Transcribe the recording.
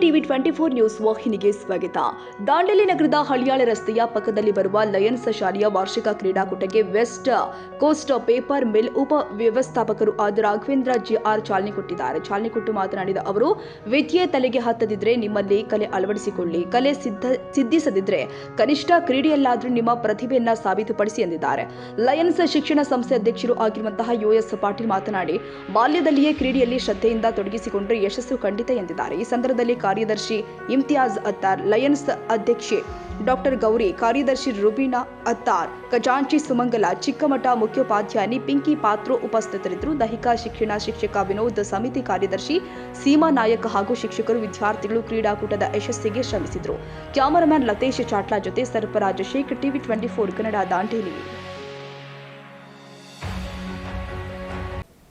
TV twenty four news ವಾಹಿನಿಗೆ ಸ್ವಾಗತ. ದಾಂಡೇಲಿ ನಗರದ ಹಳಿಯಾಳ ರಸ್ತೆಯ ಪಕ್ಕದಲ್ಲಿ ಬರುವ ಲಯನ್ಸ್ ಶಾಲೆಯ ವಾರ್ಷಿಕ ಕ್ರೀಡಾಕೂಟಕ್ಕೆ ವೆಸ್ಟ್ ಕೋಸ್ಟ್ ಪೇಪರ್ ಮಿಲ್ ಉಪ ವ್ಯವಸ್ಥಾಪಕರು ಆದ ರಾಘವೇಂದ್ರ ಜಿ ಆರ್ ಚಾಲನೆ ಕೊಟ್ಟಿದ್ದಾರೆ. ಚಾಲನೆ ಕೊಟ್ಟು ಮಾತನಾಡಿದ ಅವರು, ವಿದ್ಯೆ ತಲೆಗೆ ಹತ್ತದಿದ್ರೆ ನಿಮ್ಮಲ್ಲಿ ಕಲೆ ಅಳವಡಿಸಿಕೊಳ್ಳಿ. ಕಲೆ ಸಿದ್ಧ ಸಿದ್ಧಿಸದಿದ್ರೆ ಕನಿಷ್ಠ ಕ್ರೀಡೆಯಲ್ಲಾದರೂ ನಿಮ್ಮ ಪ್ರತಿಭೆಯನ್ನ ಸಾಬೀತುಪಡಿಸಿ ಎಂದಿದ್ದಾರೆ. ಲಯನ್ಸ್ ಶಿಕ್ಷಣ ಸಂಸ್ಥೆ ಅಧ್ಯಕ್ಷರು ಆಗಿರುವಂತಹ ಯು ಎಸ್ ಪಾಟೀಲ್ ಮಾತನಾಡಿ, ಬಾಲ್ಯದಲ್ಲಿಯೇ ಕ್ರೀಡೆಯಲ್ಲಿ ಶ್ರದ್ಧೆಯಿಂದ ತೊಡಗಿಸಿಕೊಂಡರೆ ಯಶಸ್ಸು ಖಂಡಿತ ಎಂದಿದ್ದಾರೆ. ಈ ಸಂದರ್ಭದಲ್ಲಿ ಕಾರ್ಯದರ್ಶಿ ಇಮ್ತಿಯಾಜ್ ಅತ್ತಾರ್, ಲಯನ್ಸ್ ಅಧ್ಯಕ್ಷೆ ಡಾಕ್ಟರ್ ಗೌರಿ, ಕಾರ್ಯದರ್ಶಿ ರುಬೀನಾ ಅತ್ತಾರ್, ಖಜಾಂಚಿ ಸುಮಂಗಲ, ಚಿಕ್ಕಮಠ ಮುಖ್ಯೋಪಾಧ್ಯಾಯಿನಿ ಪಿಂಕಿ ಪಾತ್ರೋ ಉಪಸ್ಥಿತರಿದ್ದರು. ದೈಹಿಕ ಶಿಕ್ಷಣ ಶಿಕ್ಷಕ ವಿನೋದ್ ಸಮಿತಿ ಕಾರ್ಯದರ್ಶಿ ಸೀಮಾ ನಾಯಕ್ ಹಾಗೂ ಶಿಕ್ಷಕರು ವಿದ್ಯಾರ್ಥಿಗಳು ಕ್ರೀಡಾಕೂಟದ ಯಶಸ್ಸಿಗೆ ಶ್ರಮಿಸಿದರು. ಕ್ಯಾಮರಾಮನ್ ಲತೇಶ್ ಚಾಟ್ಲಾ ಜೊತೆ Sarfaraz Sheikh TV twenty four Kannada Dandeli.